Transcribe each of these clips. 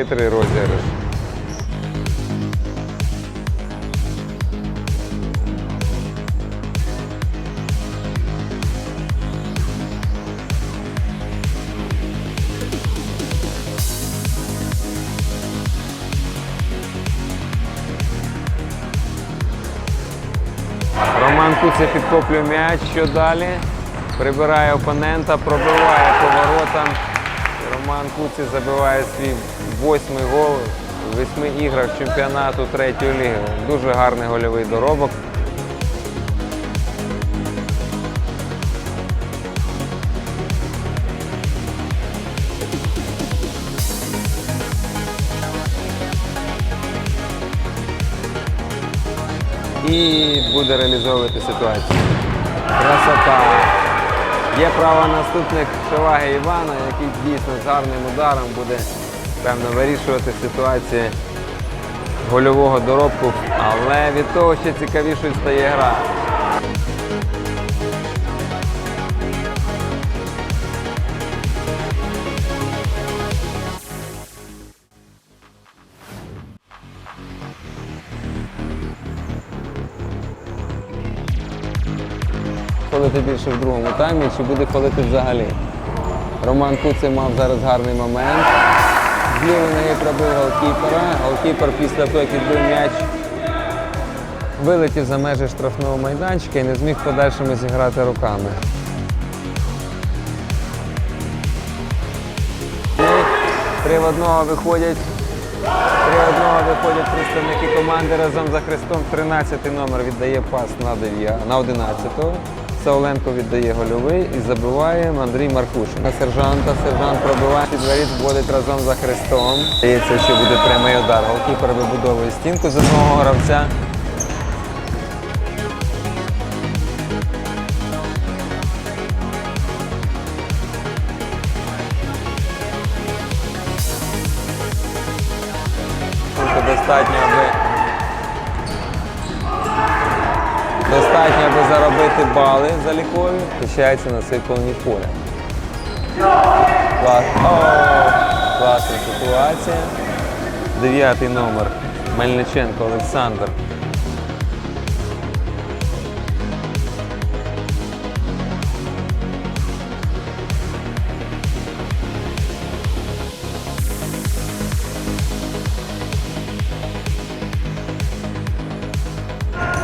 хитрий розіграш. Роман Куця підкоплює м'яч. Що далі? Прибирає опонента, пробиває поворотом. Роман Куці забиває свій восьмий гол у восьми іграх чемпіонату третьої ліги. Дуже гарний гольовий доробок. І буде реалізовувати ситуацію. Красота. Є право наступник Шеваги Івана, який дійсно з гарним ударом буде певно вирішувати ситуацію гольового доробку, але від того ще цікавішою стає гра. Фолити більше в другому таймі, чи буде фолити взагалі? Роман Куций мав зараз гарний момент. З лівої ноги пробив голкіпера. Голкіпер після того, як відбив м'яч, вилетів за межі штрафного майданчика і не зміг в подальшому зіграти руками. Три в одного виходять. Три одного виходять представники команди разом за хрестом. 13 номер віддає пас на 9, на 11-го. Сауленко віддає гольовий і забиває Андрій Маркушин. На сержанта, сержант пробиває під воріт, вводить разом за хрестом. Здається, що буде прямий удар. Голкіпер вибудовує стінку з одного гравця. Достатньо, аби достатньо, аби заробити бали за лікою, Включається на цей поля. Клас. Класна ситуація. Дев'ятий номер. Мельниченко Олександр.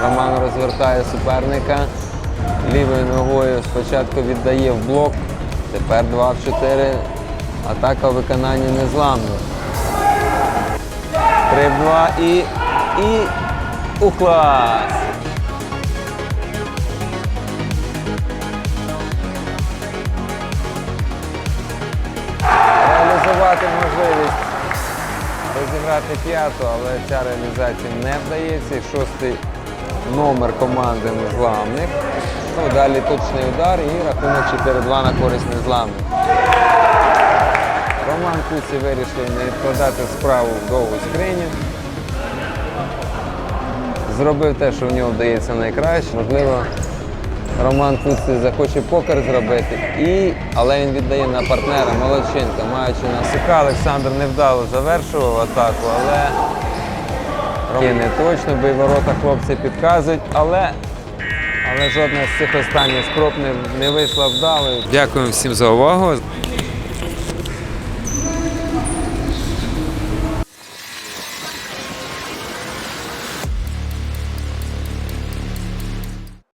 Роман розвертає суперника. Лівою ногою спочатку віддає в блок. Тепер 2 в 4. Атака у виконанні незламна. 3 в 2 і. І. У клас! Реалізувати можливість розіграти п'яту, але ця реалізація не вдається. Шостий номер команди незламних. Ну, далі точний удар і рахунок 4-2 на користь незламних. Роман Куці вирішив не відкладати справу в довгу скриню. Зробив те, що в нього вдається найкраще. Можливо, Роман Куці захоче покер зробити, і... але він віддає на партнера Молодченка, маючи на Сика. Олександр невдало завершував атаку, але не точно, бо й ворота хлопці підказують, але, але жодна з цих останніх спроб не, не вийшла вдалою. Дякую всім за увагу.